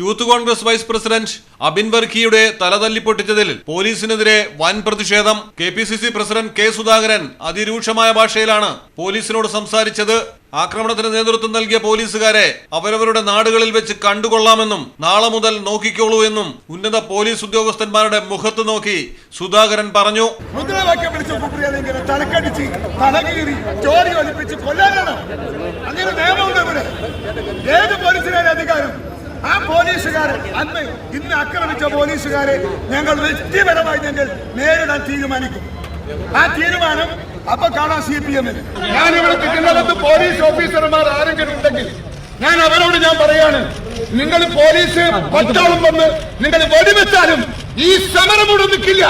Youth Congress vice president Abin വർക്കിയുടെ തലതല്ലിപ്പൊട്ടിച്ചതിൽ പോലീസിനെതിരെ വൻ പ്രതിഷേധം. K P C C president K Sudhakaran അതിരൂക്ഷമായ ഭാഷയിലാണ് പോലീസിനോട് സംസാരിച്ചത്. ആക്രമണത്തിന് നേതൃത്വം നൽകിയ പോലീസുകാരെ അവരവരുടെ നാടുകളിൽ വെച്ച് കണ്ടുകൊള്ളാമെന്നും നാളെ മുതൽ നോക്കിക്കോളൂ എന്നും ഉന്നത പോലീസ് ഉദ്യോഗസ്ഥന്മാരുടെ മുഖത്ത് നോക്കി സുധാകരൻ പറഞ്ഞു. അങ്ങനെ ഇവിടെ. അധികാരം? പോലീസുകാരെ അന്ന് ഇന്ന് ആക്രമിച്ച പോലീസുകാരെ ഞങ്ങൾ വ്യക്തിപരമായി ഞങ്ങൾ നേരിടാൻ തീരുമാനിക്കും. ആ തീരുമാനം അപ്പൊ കാണാം സി പി എമ്മിന്. ഞാനിവിടെ കിട്ടുന്നത് പോലീസ് ഓഫീസർമാർ ആരെങ്കിലും ഉണ്ടെങ്കിൽ ഞാൻ അവരോട് ഞാൻ പറയാണ് നിങ്ങൾ പോലീസ് പട്ടാളം വന്ന് നിങ്ങൾ വെടിവെച്ചാലും ഈ സമരം ഇവിടെ നിൽക്കില്ല.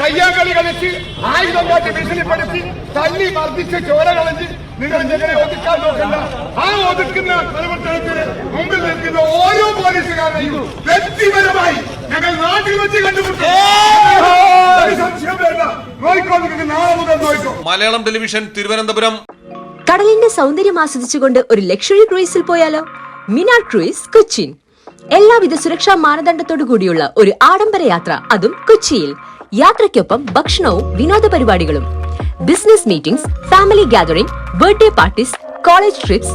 കയ്യാങ്കളി കളിച്ച് ആയുധം കാട്ടി ഭീഷണിപ്പെടുത്തി തല്ലി മർദ്ദിച്ച് ചോര കളഞ്ഞ് നിങ്ങൾ ഒതുക്കാൻ നോക്കണ്ട. ആ ഒതുക്കുന്ന നിൽക്കുന്ന ഓരോ പോലീസുകാരനെയും വ്യക്തിപരമായി ഞങ്ങൾ നാട്ടിൽ വെച്ച് ഒരു സംശയം വേണ്ട. നോയിക്കോ നിങ്ങൾക്ക് നാളെ മുതൽ നോയിക്കോ. മലയാളം ടെലിവിഷൻ തിരുവനന്തപുരം. കടലിന്റെ സൗന്ദര്യം ആസ്വദിച്ചുകൊണ്ട് ഒരു ലക്ഷറി ക്രൂയിസിൽ പോയാലോ? മിനാർ ക്രൂയിസ് കൊച്ചിൻ. എല്ലാവിധ സുരക്ഷാ മാനദണ്ഡത്തോടു കൂടിയുള്ള ഒരു ആഡംബര യാത്ര അതും കൊച്ചിയിൽ. യാത്രയ്ക്കൊപ്പം ഭക്ഷണവും വിനോദ പരിപാടികളും. Business meetings family gathering birthday parties college trips